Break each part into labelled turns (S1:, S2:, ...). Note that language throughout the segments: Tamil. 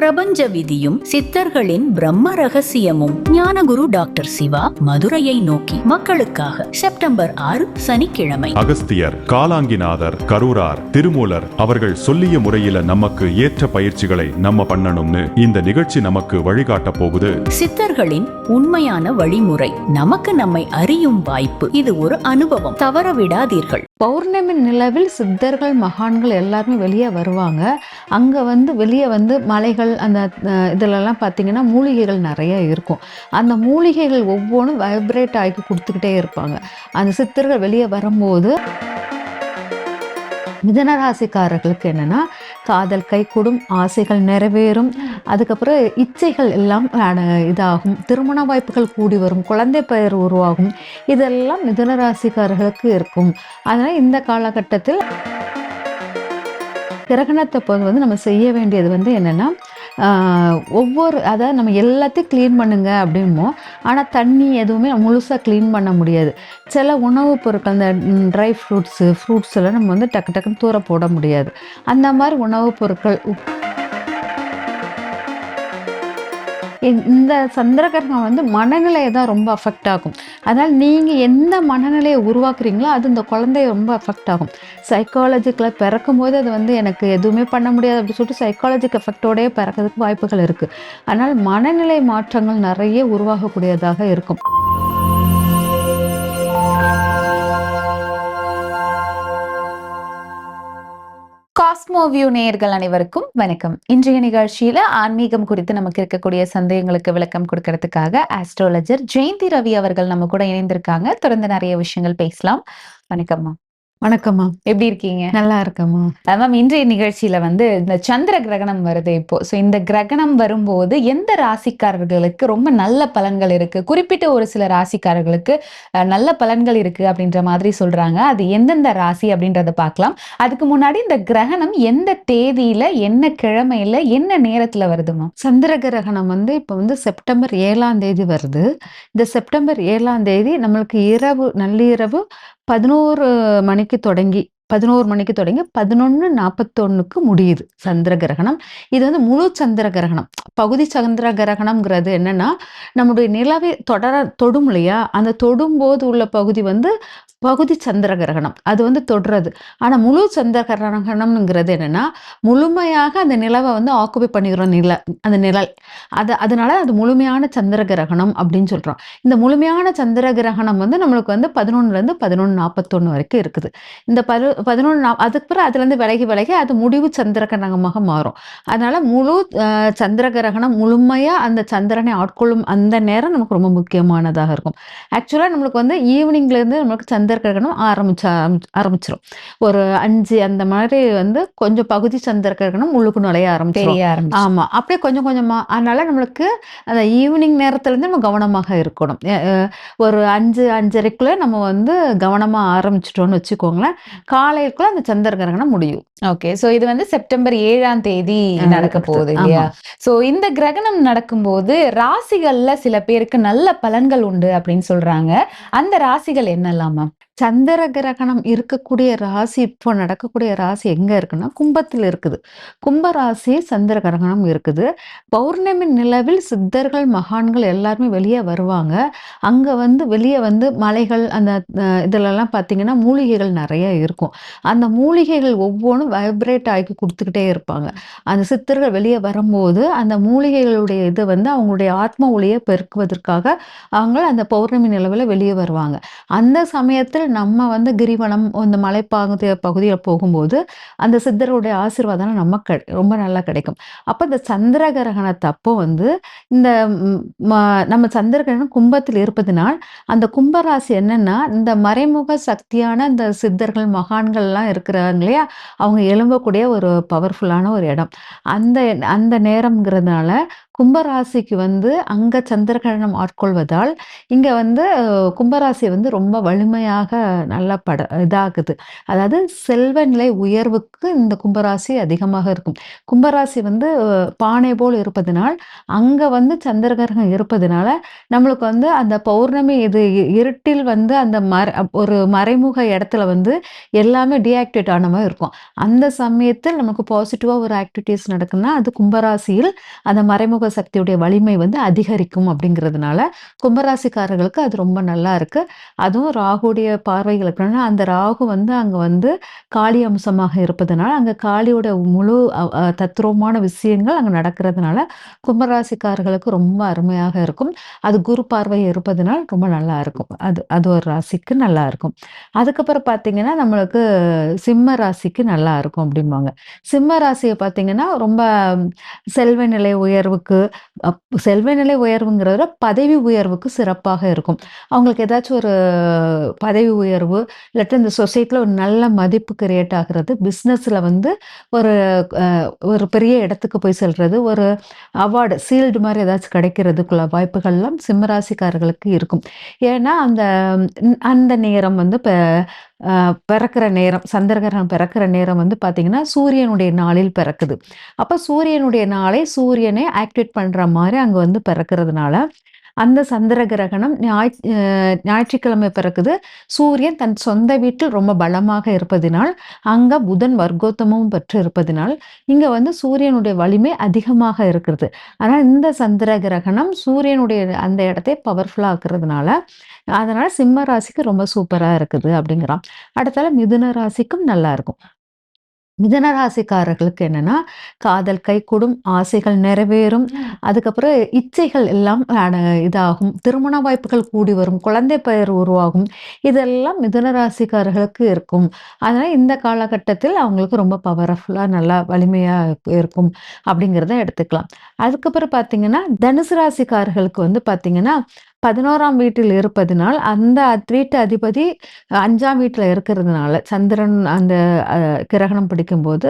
S1: பிரபஞ்ச விதியும் சித்தர்களின் பிரம்ம ரகசியமும் ஞானகுரு டாக்டர் சிவா மதுரையை நோக்கி மக்களுக்காக செப்டம்பர் ஆறு சனிக்கிழமை.
S2: அகஸ்தியர் காலாங்கிநாதர் கரூரார் திருமூலர் அவர்கள் சொல்லிய முறையில நமக்கு ஏற்ற பயிற்சிகளை நம்ம பண்ணணும்னு இந்த நிகழ்ச்சி நமக்கு வழிகாட்ட போகுது.
S1: சித்தர்களின் உண்மையான வழிமுறை நமக்கு நம்மை அறியும் வாய்ப்பு இது ஒரு அனுபவம். தவற விடாதீர்கள்.
S3: பௌர்ணமி நிலவில் சித்தர்கள் மகான்கள் எல்லாருமே வெளியே வருவாங்க. அங்கே வந்து வெளியே வந்து மலைகள் அந்த இதிலெல்லாம் இதுலலாம் பார்த்தீங்கன்னா மூலிகைகள் நிறைய இருக்கும். அந்த மூலிகைகள் ஒவ்வொன்றும் வைப்ரேட் ஆகி கொடுத்துக்கிட்டே இருப்பாங்க. அந்த சித்தர்கள் வெளியே வரும்போது மிதனராசிக்காரர்களுக்கு என்னன்னா காதல் கைகூடும் ஆசைகள் நிறைவேறும் அதுக்கப்புறம் இச்சைகள் எல்லாம் இதாகும் திருமண வாய்ப்புகள் கூடி வரும் குழந்தை பெயர் உருவாகும் இதெல்லாம் மிதனராசிக்காரர்களுக்கு இருக்கும். அதனால் இந்த காலகட்டத்தில் கிரகணத்தை போது வந்து நம்ம செய்ய வேண்டியது வந்து என்னென்னா ஒவ்வொரு அதாவது நம்ம எல்லாத்தையும் க்ளீன் பண்ணுங்க அப்படிமோ ஆனால் தண்ணி எதுவுமே முழுசாக க்ளீன் பண்ண முடியாது. சில உணவுப் பொருட்கள் அந்த ட்ரை ஃப்ரூட்ஸு ஃப்ரூட்ஸ் எல்லாம் நம்ம வந்து டக்கு டக்குன்னு தூர போட முடியாது. அந்த மாதிரி உணவுப் பொருட்கள் இந்த- சந்திரகிரகம் வந்து மனநிலையை தான் ரொம்ப அஃபெக்ட் ஆகும். அதனால் நீங்கள் எந்த மனநிலையை உருவாக்குறீங்களோ அது இந்த குழந்தைய ரொம்ப அஃபெக்ட் ஆகும். சைக்காலஜிக்கில் பிறக்கும் போது அது வந்து எனக்கு எதுவுமே பண்ண முடியாது அப்படின்னு சொல்லிட்டு சைக்காலஜிக் எஃபெக்டோடய பிறக்கிறதுக்கு வாய்ப்புகள் இருக்குது அதனால் மனநிலை மாற்றங்கள் நிறைய உருவாகக்கூடியதாக இருக்கும்.
S4: காஸ்மோ வியூ நேயர்கள் அனைவருக்கும் வணக்கம். இன்றைய நிகழ்ச்சியில ஆன்மீகம் குறித்து நமக்கு இருக்கக்கூடிய சந்தேகங்களுக்கு விளக்கம் கொடுக்கறதுக்காக ஆஸ்ட்ராலஜர் ஜெயந்தி ரவி அவர்கள் நம்ம கூட இணைந்திருக்காங்க. தொடர்ந்து நிறைய விஷயங்கள் பேசலாம். வணக்கம்மா.
S3: வணக்கம்மா.
S4: எப்படி இருக்கீங்க?
S3: நல்லா இருக்கம்மா.
S4: மேம் இன்றைய நிகழ்ச்சியில வந்து இந்த சந்திர கிரகணம் வருது இப்போ. ஸோ இந்த கிரகணம் வரும்போது எந்த ராசிக்காரர்களுக்கு ரொம்ப நல்ல பலன்கள் இருக்கு? குறிப்பிட்ட ஒரு சில ராசிக்காரர்களுக்கு நல்ல பலன்கள் இருக்கு அப்படின்ற மாதிரி சொல்றாங்க. அது எந்தெந்த ராசி அப்படின்றத பார்க்கலாம். அதுக்கு முன்னாடி இந்த கிரகணம் எந்த தேதியில என்ன கிழமையில என்ன நேரத்துல வருதுமா
S3: சந்திர கிரகணம் வந்து இப்போ வந்து செப்டம்பர் ஏழாம் தேதி வருது. இந்த செப்டம்பர் ஏழாம் தேதி நம்மளுக்கு இரவு நள்ளிரவு பதினோரு மணிக்கு தொடங்கி பதினோரு மணிக்கு தொடங்கி பதினொன்று நாற்பத்தொன்னுக்கு முடியுது சந்திர கிரகணம். இது வந்து முழு சந்திர கிரகணம். பகுதி சந்திர கிரகணம்ங்கிறது என்னன்னா நம்முடைய நிலவை தொடர தொடும் இல்லையா? அந்த தொடும்போது உள்ள பகுதி வந்து பகுதி சந்திர கிரகணம். அது வந்து தொடுறது. ஆனால் முழு சந்திர கிரகணம்ங்கிறது என்னன்னா முழுமையாக அந்த நிலவை வந்து ஆக்குபை பண்ணிக்கிறோம் நில அந்த நிழல். அது அதனால அது முழுமையான சந்திர கிரகணம் அப்படின்னு சொல்கிறோம் இந்த முழுமையான சந்திர கிரகணம் வந்து நம்மளுக்கு வந்து பதினொன்னுலேருந்து பதினொன்று நாற்பத்தொன்று வரைக்கும் இருக்குது. இந்த பரு பதினொன்று நா அதுக்கு பிறகு அதுலேருந்து விலகி விலகி அது முடிவு சந்திர கிரகணமாக மாறும். அதனால முழு அஹ், சந்திர கிரகணம் முழுமையாக அந்த சந்திரனை ஆட்கொள்ளும் அந்த நேரம் நமக்கு ரொம்ப முக்கியமானதாக இருக்கும். ஆக்சுவலாக நம்மளுக்கு வந்து ஈவினிங்லேருந்து நம்மளுக்கு சந்திர கிரகணம் ஆரம்பிச்ச ஆரம்பிச்சிடும் ஒரு அஞ்சு அந்த மாதிரி வந்து கொஞ்சம் பகுதி சந்திர கிரகணம் உள்ளுக்கு நுழைய ஆரம்பிச்சிடும்
S4: தெரிய ஆரம்பிச்சு
S3: ஆமா அப்படியே கொஞ்சம் கொஞ்சமா. அதனால நம்மளுக்கு அந்த ஈவினிங் நேரத்துல இருந்து நம்ம கவனமாக இருக்கணும். ஒரு அஞ்சு அஞ்சரைக்குள்ள நம்ம வந்து கவனமா ஆரம்பிச்சிட்டோம்னு வச்சுக்கோங்களேன். காலைக்குள்ள அந்த சந்திர கிரகணம் முடியும்.
S4: ஓகே சோ இது வந்து செப்டம்பர் ஏழாம் தேதி நடக்க போகுது. இல்லையா? சோ இந்த கிரகணம் நடக்கும்போது ராசிகள்ல சில பேருக்கு நல்ல பலன்கள் உண்டு அப்படின்னு சொல்றாங்க. அந்த ராசிகள் என்னெல்லாம் மேம்
S3: சந்திர கிரகணம் இருக்கக்கூடிய ராசி இப்போ நடக்கக்கூடிய ராசி எங்க இருக்குன்னா கும்பத்தில் இருக்குது. கும்ப ராசி சந்திர கிரகணம் இருக்குது. பௌர்ணமி நிலவில் சித்தர்கள் மகான்கள் எல்லாருமே வெளியே வருவாங்க. அங்க வந்து வெளியே வந்து மலைகள் அந்த அஹ், இதுலலாம் பார்த்தீங்கன்னா மூலிகைகள் நிறைய இருக்கும். அந்த மூலிகைகள் ஒவ்வொன்றும் வைப்ரேட் ஆகி கொடுத்துக்கிட்டே இருப்பாங்க. அந்த சித்தர்கள் வெளியே வரும்போது அந்த மூலிகைகளுடைய இது வந்து அவங்களுடைய ஆத்ம ஒளியை பெருக்குவதற்காக அவங்க அந்த பௌர்ணமி நிலவில் வெளியே வருவாங்க. அந்த சமயத்தில் நம்ம வந்து கிரிவனம் இந்த மலைப்பாகு பகுதியில் போகும்போது அந்த சித்தருடைய ஆசீர்வாதம் நமக்கு ரொம்ப நல்லா கிடைக்கும். அப்போ இந்த சந்திர கிரகணத்தை அப்போ வந்து இந்த ம- நம்ம சந்திர கிரகணம் கும்பத்தில் இருப்பதனால் அந்த கும்பராசி என்னன்னா இந்த மறைமுக சக்தியான இந்த சித்தர்கள் மகான்கள்லாம் இருக்கிறாங்க இல்லையா? அவங்க எழும்பக்கூடிய ஒரு பவர்ஃபுல்லான ஒரு இடம். அந்த அந்த நேரம்ங்கிறதுனால கும்பராசிக்கு வந்து அங்க சந்திரகிரகணம் ஆட்கொள்வதால் இங்க வந்து கும்பராசி வந்து ரொம்ப வலிமையாக நல்லா பட இதாகுது. அதாவது செல்வ நிலை உயர்வுக்கு இந்த கும்பராசி அதிகமாக இருக்கும். கும்பராசி வந்து பானை போல் இருப்பதனால் அங்க வந்து சந்திரகிரகம் இருப்பதனால நம்மளுக்கு வந்து அந்த பௌர்ணமி இது இருட்டில் வந்து அந்த மர ஒரு மறைமுக இடத்துல வந்து எல்லாமே டீஆக்டிவேட் ஆன மாதிரி இருக்கும். அந்த சமயத்தில் நமக்கு பாசிட்டிவாக ஒரு ஆக்டிவிட்டீஸ் நடக்குன்னா அது கும்பராசியில் அந்த மறைமுக சக்தியுடைய வலிமை வந்து அதிகரிக்கும் அப்படிங்கிறதுனால கும்பராசிக்காரர்களுக்கு அது ரொம்ப நல்லா இருக்கு. அதுவும் ராகுடைய பார்வைகளுக்கு அந்த ராகு வந்து அங்கே வந்து காளி அம்சமாக இருப்பதனால அங்கே காளியோட முழு அ- தத்ரூபமான விஷயங்கள் அங்கே நடக்கிறதுனால கும்பராசிக்காரர்களுக்கு ரொம்ப அருமையாக இருக்கும். அது குரு பார்வை இருப்பதனால் ரொம்ப நல்லா இருக்கும். அது அது ஒரு ராசிக்கு நல்லா இருக்கும். அதுக்கப்புறம் பார்த்தீங்கன்னா நம்மளுக்கு சிம்ம ராசிக்கு நல்லா இருக்கும் அப்படிம்பாங்க. சிம்ம ராசியை பார்த்தீங்கன்னா ரொம்ப செல்வ நிலை உயர்வுக்கு அப்- செல்வநிலை உயர்வுங்கிறத பதவி உயர்வுக்கு சிறப்பாக இருக்கும். அவங்களுக்கு ஏதாச்சும் ஒரு பதவி உயர்வு இல்லாட்டி இந்த சொசைட்டியில் ஒரு நல்ல மதிப்பு கிரியேட் ஆகிறது பிஸ்னஸில் வந்து ஒரு ஒரு பெரிய இடத்துக்கு போய் செல்வது ஒரு அவார்டு சீல்டு மாதிரி ஏதாச்சும் கிடைக்கிறதுக்குள்ள வாய்ப்புகள்லாம் சிம்மராசிக்காரர்களுக்கு இருக்கும். ஏன்னா அந்த அந்த நேரம் வந்து இப்போ பிறக்கிற நேரம் சந்திரகிரகணம் பிறக்கிற நேரம் வந்து பார்த்தீங்கன்னா சூரியனுடைய நாளில் பிறக்குது. அப்போ சூரியனுடைய நாளை சூரியனை ஆக்டிவேட் பண்ணுற மாதிரி அங்கே வந்து பிறக்கிறதுனால அந்த சந்திர கிரகணம் ஞாய் ஞாயிற்றுக்கிழமை பிறக்குது. சூரியன் தன் சொந்த வீட்டில் ரொம்ப பலமாக இருப்பதினால் அங்க புதன் வர்க்கோத்தமும் பெற்று இருப்பதினால் இங்க வந்து சூரியனுடைய வலிமை அதிகமாக இருக்கிறது. ஆனால் இந்த சந்திர கிரகணம் சூரியனுடைய அந்த இடத்தை பவர்ஃபுல்லா இருக்கிறதுனால அதனால சிம்ம ராசிக்கு ரொம்ப சூப்பரா இருக்குது அப்படிங்கிறான். அடுத்தால மிதுன ராசிக்கும் நல்லா இருக்கும். மிதன ராசிக்காரர்களுக்கு என்னன்னா காதல் கைகூடும் ஆசைகள் நிறைவேறும் அதுக்கப்புறம் இச்சைகள் எல்லாம் இதாகும் திருமண வாய்ப்புகள் கூடி வரும் குழந்தை பெயர் உருவாகும் இதெல்லாம் மிதுன ராசிக்காரர்களுக்கு இருக்கும். அதனால இந்த காலகட்டத்தில் அவங்களுக்கு ரொம்ப பவர்ஃபுல்லாக நல்லா வலிமையா இருக்கும் அப்படிங்கிறத எடுத்துக்கலாம். அதுக்கப்புறம் பார்த்தீங்கன்னா தனுசு ராசிக்காரர்களுக்கு வந்து பார்த்தீங்கன்னா பதினோராம் வீட்டில் இருப்பதனால் அந்த வீட்டு அதிபதி அஞ்சாம் வீட்டில் இருக்கிறதுனால சந்திரன் அந்த கிரகணம் பிடிக்கும்போது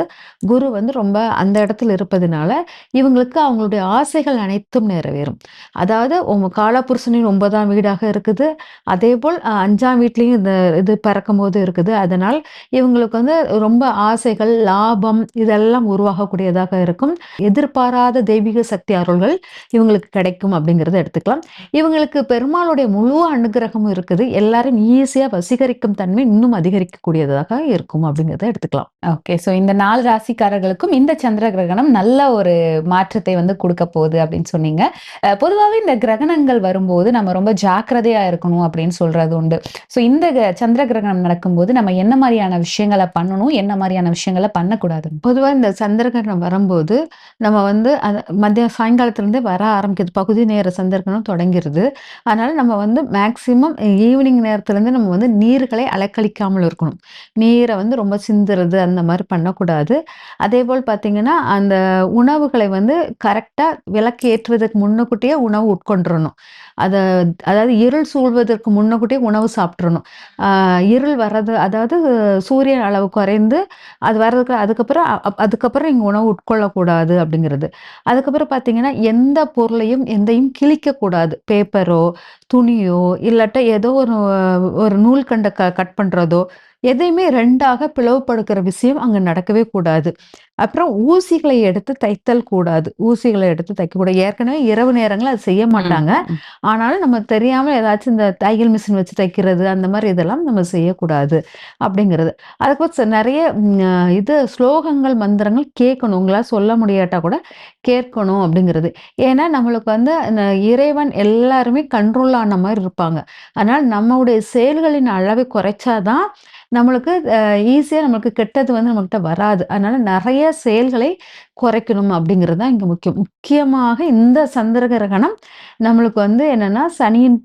S3: குரு வந்து ரொம்ப அந்த இடத்துல இருப்பதனால இவங்களுக்கு அவங்களுடைய ஆசைகள் அனைத்தும் நிறைவேறும். அதாவது உங்க காலபுருஷனின் ஒன்பதாம் வீடாக இருக்குது. அதே போல் அஞ்சாம் வீட்லேயும் இந்த இது பறக்கும் போது இருக்குது. அதனால் இவங்களுக்கு வந்து ரொம்ப ஆசைகள் லாபம் இதெல்லாம் உருவாகக்கூடியதாக இருக்கும். எதிர்பாராத தெய்வீக சக்தி அருள்கள் இவங்களுக்கு கிடைக்கும் அப்படிங்கிறத எடுத்துக்கலாம். இவங்களுக்கு பெருமாளுடைய முழு அனுகிரகமும் இருக்குது. எல்லாரும் ஈஸியா வசீகரிக்கும் தன்மை இன்னும் அதிகரிக்கக்கூடியதாக இருக்கும் அப்படிங்கிறத எடுத்துக்கலாம்.
S4: ஓகே ஸோ இந்த நாலு ராசிக்காரர்களுக்கும் இந்த சந்திர கிரகணம் நல்ல ஒரு மாற்றத்தை வந்து கொடுக்க போகுது அப்படின்னு சொன்னீங்க. அஹ் பொதுவாவே இந்த கிரகணங்கள் வரும்போது நம்ம ரொம்ப ஜாக்கிரதையா இருக்கணும் அப்படின்னு சொல்றது உண்டு. ஸோ இந்த சந்திர கிரகணம் நடக்கும்போது நம்ம என்ன மாதிரியான விஷயங்களை பண்ணணும்? என்ன மாதிரியான விஷயங்களை பண்ணக்கூடாது?
S3: பொதுவா இந்த சந்திரகிரகணம் வரும்போது நம்ம வந்து அது மத்திய சாயங்காலத்திலிருந்தே வர ஆரம்பிக்குது பகுதி நேர சந்திரகிரகணம் தொடங்கிருது அதனால் நம்ம வந்து மேக்சிமம் ஈவினிங் நேரத்துலேருந்து நம்ம வந்து நீர்களை அலக்கழிக்காமல் இருக்கணும். நீரை வந்து ரொம்ப சிந்துறது அந்த மாதிரி பண்ணக்கூடாது. அதே போல் பார்த்தீங்கன்னா அந்த உணவுகளை வந்து கரெக்டாக விளக்கு ஏற்றுவதற்கு முன்னக்கூட்டியே உணவு உட்கொண்டுறணும். அதை அதாவது இருள் சூழ்வதற்கு முன்னக்கூட்டியே உணவு சாப்பிட்றணும் இருள் வர்றது அதாவது சூரியன் அளவு குறைந்து அது வர்றதுக்கு அதுக்கப்புறம் அப்- அதுக்கப்புறம் நீங்கள் உணவு உட்கொள்ளக்கூடாது அப்படிங்கிறது. அதுக்கப்புறம் பார்த்தீங்கன்னா எந்த பொருளையும் எந்தையும் கிழிக்கக்கூடாது. பேப்பரோ துணியோ இல்லாட்ட ஏதோ ஒரு ஒரு நூல் கண்ட க கட் பண்ணுறதோ எதையுமே ரெண்டாக பிளவுபடுக்கிற விஷயம் அங்கே நடக்கவே கூடாது. அப்புறம் ஊசிகளை எடுத்து தைத்தல் கூடாது. ஊசிகளை எடுத்து தைக்கக்கூடாது ஏற்கனவே இரவு நேரங்களில் அது செய்ய மாட்டாங்க. ஆனாலும் நம்ம தெரியாம ஏதாச்சும் இந்த தையல் மிஷின் வச்சு தைக்கிறது அந்த மாதிரி இதெல்லாம் நம்ம செய்யக்கூடாது அப்படிங்கிறது. அதுக்கு ச- நிறைய இது ஸ்லோகங்கள் மந்திரங்கள் கேட்கணும். உங்களால் சொல்ல முடியாட்டா கூட கேட்கணும் அப்படிங்கிறது. ஏன்னா நம்மளுக்கு வந்து இறைவன் எல்லாருமே கண்ட்ரோல் ஆன மாதிரி இருப்பாங்க. அதனால நம்மளுடைய செயல்களின் அளவை குறைச்சாதான் நம்மளுக்கு ஈஸியாக நம்மளுக்கு கெட்டது வந்து நம்மகிட்ட வராது. அதனால நிறைய செயல்களை குறைக்கணும் அப்படிங்கிறது தான் இங்கே முக்கியம். முக்கியமாக இந்த சந்திர கிரகணம் நம்மளுக்கு வந்து என்னன்னா சனியின்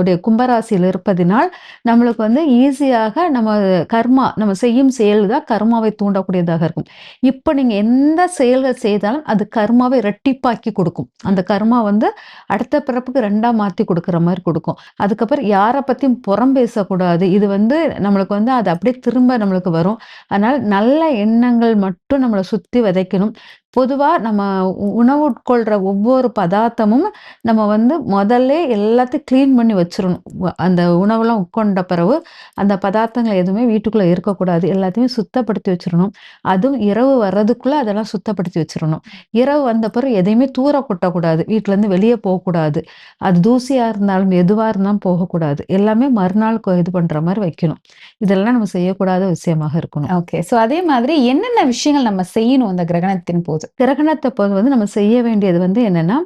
S3: உடைய கும்பராசியில் இருப்பதினால் நம்மளுக்கு வந்து ஈஸியாக நம்ம கர்மா நம்ம செய்யும் செயல் தான் கர்மாவை தூண்டக்கூடியதாக இருக்கும். இப்போ நீங்கள் எந்த செயல்கள் செய்தாலும் அது கர்மாவை ரெட்டிப்பாக்கி கொடுக்கும். அந்த கர்மா வந்து அடுத்த பிறப்புக்கு ரெண்டாக மாற்றி கொடுக்குற மாதிரி கொடுக்கும். அதுக்கப்புறம் யாரை பற்றியும் புறம் பேசக்கூடாது. இது வந்து நம்மளுக்கு வந்து அது அப்படியே திரும்ப நம்மளுக்கு வரும். அதனால் நல்ல எண்ணங்கள் மட்டும் நம்மளை சுற்றி விதைக்கணும். பொதுவாக நம்ம உ- உணவு உட்கொள்கிற ஒவ்வொரு பதார்த்தமும் நம்ம வந்து முதல்ல எல்லாத்தையும் க்ளீன் பண்ணி வச்சிடணும் அந்த உணவெல்லாம் உட்கொண்ட பிறகு அந்த பதார்த்தங்கள் எதுவுமே வீட்டுக்குள்ளே இருக்கக்கூடாது. எல்லாத்தையுமே சுத்தப்படுத்தி வச்சிடணும் அதுவும் இரவு வர்றதுக்குள்ளே அதெல்லாம் சுத்தப்படுத்தி வச்சிடணும் இரவு வந்த பிறகு எதையுமே தூர கொட்டக்கூடாது. வீட்டிலேருந்து வெளியே போகக்கூடாது. அது தூசியாக இருந்தாலும் எதுவாக இருந்தாலும் போகக்கூடாது. எல்லாமே மறுநாள் இது பண்ணுற மாதிரி வைக்கணும். இதெல்லாம் நம்ம செய்யக்கூடாத விஷயமாக இருக்கணும்.
S4: ஓகே ஸோ அதே மாதிரி என்னென்ன விஷயங்கள் நம்ம செய்யணும் அந்த கிரகணத்தின் போது?
S3: கிரகணத்தை போது வந்து நம்ம செய்ய வேண்டியது வந்து என்னென்னா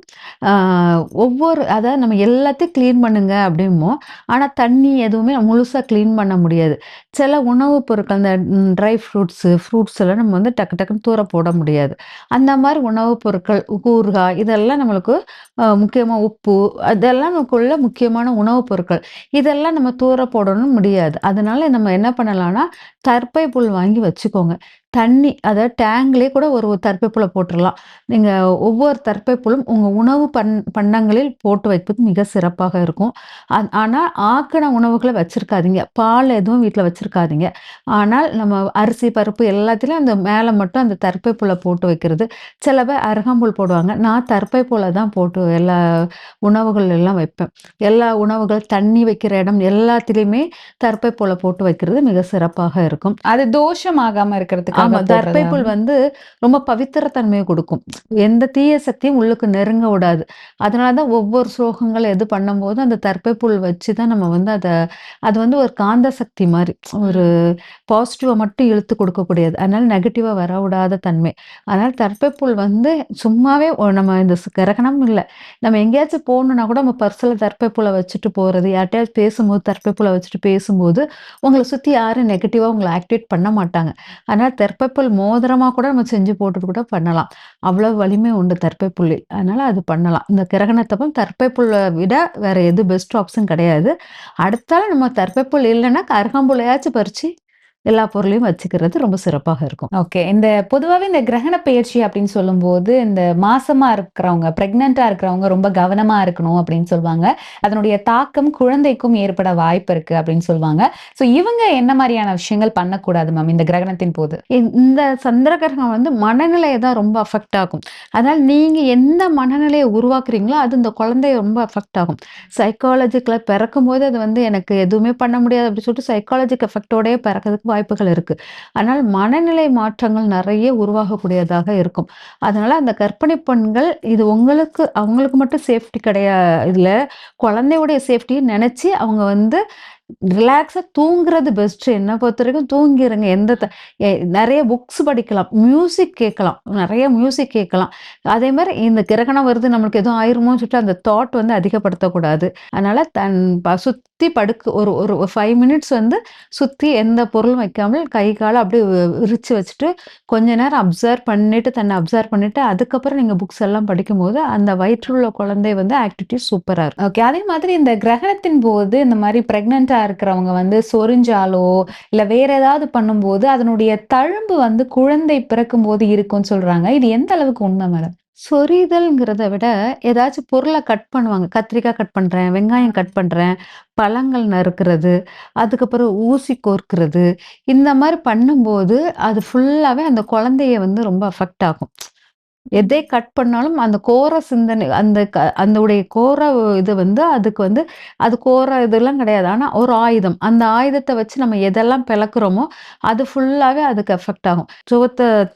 S3: ஒவ்வொரு அதாவது நம்ம எல்லாத்தையும் க்ளீன் பண்ணுங்க அப்படிமோ ஆனால் தண்ணி எதுவுமே முழுசாக க்ளீன் பண்ண முடியாது. சில உணவுப் பொருட்கள் அந்த ட்ரை ஃப்ரூட்ஸு ஃப்ரூட்ஸ் எல்லாம் நம்ம வந்து டக்கு டக்குன்னு தூர போட முடியாது. அந்த மாதிரி உணவுப் பொருட்கள் ஊறுகாய் இதெல்லாம் நம்மளுக்கு முக்கியமாக உப்பு அதெல்லாம் நமக்குள்ள முக்கியமான உணவுப் பொருட்கள். இதெல்லாம் நம்ம தூர போடணும் முடியாது. அதனால நம்ம என்ன பண்ணலாம்னா தர்ப்பை புல் வாங்கி வச்சுக்கோங்க. தண்ணி அதாவது டேங்க்லேயே கூட ஒரு தற்பைப்புல போட்டுடலாம் நீங்கள் ஒவ்வொரு தற்பைப்புலும் உங்கள் உணவு பண் பண்டங்களில் போட்டு வைப்பது மிக சிறப்பாக இருக்கும். ஆனால் ஆக்கின உணவுகளை வச்சுருக்காதீங்க. பால் எதுவும் வீட்டில் வச்சுருக்காதீங்க. ஆனால் நம்ம அரிசி பருப்பு எல்லாத்துலேயும் அந்த மேலே மட்டும் அந்த தற்பைப்புல போட்டு வைக்கிறது. சில பேர் அருகம்புல் போடுவாங்க. நான் தற்பைப்புல தான் போட்டு எல்லா உணவுகள் எல்லாம் வைப்பேன். எல்லா உணவுகள் தண்ணி வைக்கிற இடம் எல்லாத்துலேயுமே தற்பைப்புல போட்டு வைக்கிறது மிக சிறப்பாக இருக்கும்.
S4: அது தோஷம் இருக்கிறதுக்கு
S3: ஆமா
S4: போடுறதா?
S3: தர்ப்பை புல் வந்து ரொம்ப பவித்திரத்தன்மையை கொடுக்கும். எந்த தீய சக்தியும் உள்ளுக்கு நெருங்க விடாது. அதனால தான் ஒவ்வொரு ஸ்லோகங்கள் எது பண்ணும்போது அந்த தர்ப்பை புல் வச்சு தான் நம்ம வந்து அதை அது வந்து ஒரு காந்த சக்தி மாதிரி ஒரு பாசிட்டிவை மட்டும் இழுத்து கொடுக்கக்கூடியது. அதனால நெகட்டிவாக வர விடாத தன்மை. அதனால தர்ப்பை புல் வந்து சும்மாவே நம்ம இந்த கிரகணம் இல்லை. நம்ம எங்கேயாச்சும் போகணுன்னா கூட நம்ம பர்சில் தர்ப்பை புலை வச்சுட்டு போகிறது யார்ட்டையாச்சும் பேசும்போது தர்ப்பை புலை வச்சுட்டு பேசும்போது உங்களை சுற்றி யாரும் நெகட்டிவாக உங்களை ஆக்டிவேட் பண்ண மாட்டாங்க. அதனால் தற்பைப்புல் மோதிரமாக கூட நம்ம செஞ்சு போட்டுட்டு கூட பண்ணலாம். அவ்வளோ வலிமை உண்டு தெர்ப்பைப்புல்லில் அதனால் அது பண்ணலாம். இந்த கிரகணத்தப்பம் தெர்ப்பைப்புல்லை விட வேற எது பெஸ்ட் ஆப்ஷன் கிடையாது. அடுத்தாலும் நம்ம தற்பைப்புள் இல்லைன்னா கருகம்புள்ளையாச்சும் பறித்து எல்லா பொருளையும் வச்சுக்கிறது ரொம்ப சிறப்பாக இருக்கும்.
S4: ஓகே இந்த பொதுவாகவே இந்த கிரகண பயிற்சி அப்படின்னு சொல்லும்போது இந்த மாசமா இருக்கிறவங்க பிரெக்னெண்டா இருக்கிறவங்க ரொம்ப கவனமா இருக்கணும் அப்படின்னு சொல்லுவாங்க. அதனுடைய தாக்கம் குழந்தைக்கும் ஏற்பட வாய்ப்பு இருக்கு அப்படின்னு சொல்லுவாங்க. ஸோ இவங்க என்ன மாதிரியான விஷயங்கள் பண்ணக்கூடாது மேம் இந்த கிரகணத்தின் போது?
S3: இந்த- சந்திர கிரகணம் வந்து மனநிலையை தான் ரொம்ப அஃபெக்ட் ஆகும் அதனால் நீங்கள் எந்த மனநிலையை உருவாக்குறீங்களோ அது இந்த குழந்தைய ரொம்ப அஃபெக்ட் ஆகும். சைக்காலஜிக்கில் பிறக்கும்போது அது வந்து எனக்கு எதுவுமே பண்ண முடியாது அப்படின்னு சொல்லிட்டு சைக்காலஜிக் எஃபெக்டோடய பிறக்கிறதுக்கு வாய்ப்புகள் இருக்குது அதனால் மனநிலை மாற்றங்கள் நிறைய உருவாகக்கூடியதாக இருக்கும். அதனால் அந்த கற்பனை பெண்கள் இது உங்களுக்கு அவங்களுக்கு மட்டும் சேஃப்டி கிடையாது இதில் குழந்தையுடைய சேஃப்டியை நினச்சி அவங்க வந்து ரிலாக்ஸாக தூங்குறது பெஸ்ட்டு என்னை பொறுத்த வரைக்கும் தூங்கிடுங்க எந்த த- எ- நிறைய புக்ஸ் படிக்கலாம். மியூசிக் கேட்கலாம். நிறைய மியூசிக் கேட்கலாம். அதே மாதிரி இந்த கிரகணம் வருது நம்மளுக்கு எதுவும் ஆயிருமோன்னு சொல்லிட்டு அந்த தாட் வந்து அதிகப்படுத்தக்கூடாது. அதனால் தன் ப- சுற்றி படுக்க ஒரு ஒரு ஃபைவ் மினிட்ஸ் வந்து சுற்றி எந்த பொருளும் வைக்காமல் கை காலை அப்படியே விரித்து விரிச்சு வச்சுட்டு கொஞ்ச நேரம் அப்சர்வ் பண்ணிட்டு தன்னை அப்சர்வ் பண்ணிவிட்டு அதுக்கப்புறம் நீங்கள் புக்ஸ் எல்லாம் படிக்கும்போது அந்த வயிற்றுள்ள குழந்தை வந்து ஆக்டிவிட்டி சூப்பராக இருக்கும்.
S4: ஓகே அதே மாதிரி இந்த கிரகணத்தின் போது இந்த மாதிரி பிரெக்னெண்டா இருக்கிறவங்க வந்து சொரிஞ்சாலோ இல்லை வேற ஏதாவது பண்ணும்போது அதனுடைய தழும்பு வந்து குழந்தை பிறக்கும் போது இருக்கும்னு சொல்றாங்க. இது எந்த அளவுக்கு உண்மை மேடம்?
S3: சொரிதல்ங்கிறத விட ஏதாச்சும் பொருளை கட் பண்ணுவாங்க. கத்திரிக்காய் கட் பண்றேன் வெங்காயம் கட் பண்றேன் பழங்கள் நறுக்கிறது அதுக்கப்புறம் ஊசி கோர்க்கிறது. இந்த மாதிரி பண்ணும்போது அது ஃபுல்லாவே அந்த குழந்தைய வந்து ரொம்ப அஃபெக்ட் ஆகும். எதை கட் பண்ணாலும் அந்த கோர சிந்தனை அந்த க- அந்த உடைய கோர இது வந்து அதுக்கு வந்து அது கோர இதெல்லாம் கிடையாது. ஆனா ஒரு ஆயுதம். அந்த ஆயுதத்தை வச்சு நம்ம எதெல்லாம் பிளக்குறோமோ அது ஃபுல்லாவே அதுக்கு எஃபெக்ட் ஆகும். சுவத்தை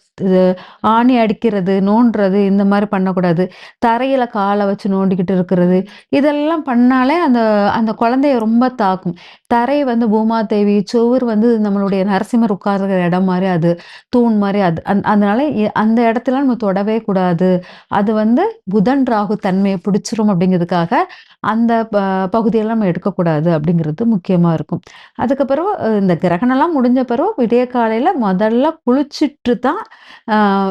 S3: ஆணி அடிக்கிறது நோண்டுறது இந்த மாதிரி பண்ணக்கூடாது. தரையில காலை வச்சு நோண்டிக்கிட்டு இருக்கிறது. இதெல்லாம் பண்ணாலே அந்த அந்த குழந்தைய ரொம்ப தாக்கும். தரை வந்து பூமாதேவி சுவர் வந்து நம்மளுடைய நரசிம்மர் உட்கார்ற இடம் மாதிரி அது தூண் மாதிரி அது. அந் அதனால அந்த இடத்துல நம்ம தொடவே கூடாது. அது வந்து புதன் ராகு தன்மையை பிடிச்சிரும் அப்படிங்கிறதுக்காக அந்த ப- பகுதியெல்லாம் நம்ம எடுக்கக்கூடாது அப்படிங்கிறது முக்கியமா இருக்கும். அதுக்கப்புறம் இந்த கிரகணம்லாம் முடிஞ்ச பிறகு விடிய காலையில முதல்ல குளிச்சுட்டு தான்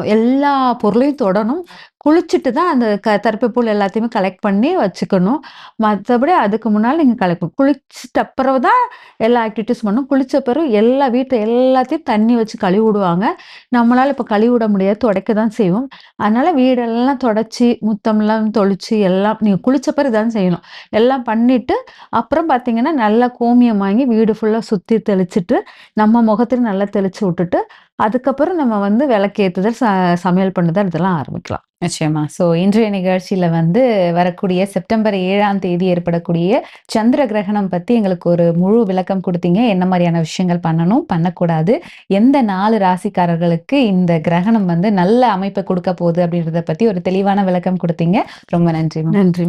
S3: எல்லா பொருளையும் தொடணும். குளிச்சுட்டு தான் அந்த க தர்ப்பப்பூல் எல்லாத்தையுமே கலெக்ட் பண்ணி வச்சுக்கணும். மற்றபடி அதுக்கு முன்னால் நீங்கள் கலெக்ட் குளிச்சிட்ட அப்புறம் தான் எல்லா ஆக்டிவிட்டீஸ் பண்ணணும் குளிச்ச பிறகு எல்லா வீட்டை எல்லாத்தையும் தண்ணி வச்சு கழுவி விடுவாங்க. நம்மளால் இப்போ கழுவி விட முடியாது துடைக்க தான் செய்வோம். அதனால் வீடெல்லாம் தொடச்சி முத்தம்லாம் தொளிச்சு எல்லாம் நீங்கள் குளிச்ச பிறகு தான் செய்யணும். எல்லாம் பண்ணிவிட்டு அப்புறம் பார்த்தீங்கன்னா நல்லா கோமியம் வாங்கி வீடு ஃபுல்லாக சுற்றி தெளிச்சுட்டு நம்ம முகத்தில் நல்லா தெளித்து விட்டுட்டு அதுக்கப்புறம் நம்ம வந்து விளக்கேற்றுதல் ச சமையல் பண்ணுதல் இதெல்லாம் ஆரம்பிக்கலாம்.
S4: நிச்சயமா. சோ இன்றைய நிகழ்ச்சியில வந்து வரக்கூடிய செப்டம்பர் ஏழாம் தேதி ஏற்படக்கூடிய சந்திர கிரகணம் பத்தி எங்களுக்கு ஒரு முழு விளக்கம் கொடுத்தீங்க. என்ன மாதிரியான விஷயங்கள் பண்ணணும் பண்ணக்கூடாது எந்த நாலு ராசிக்காரர்களுக்கு இந்த கிரகணம் வந்து நல்ல அமைப்பை கொடுக்க போகுது அப்படின்றத பத்தி ஒரு தெளிவான விளக்கம் கொடுத்தீங்க. ரொம்ப நன்றி
S3: நன்றி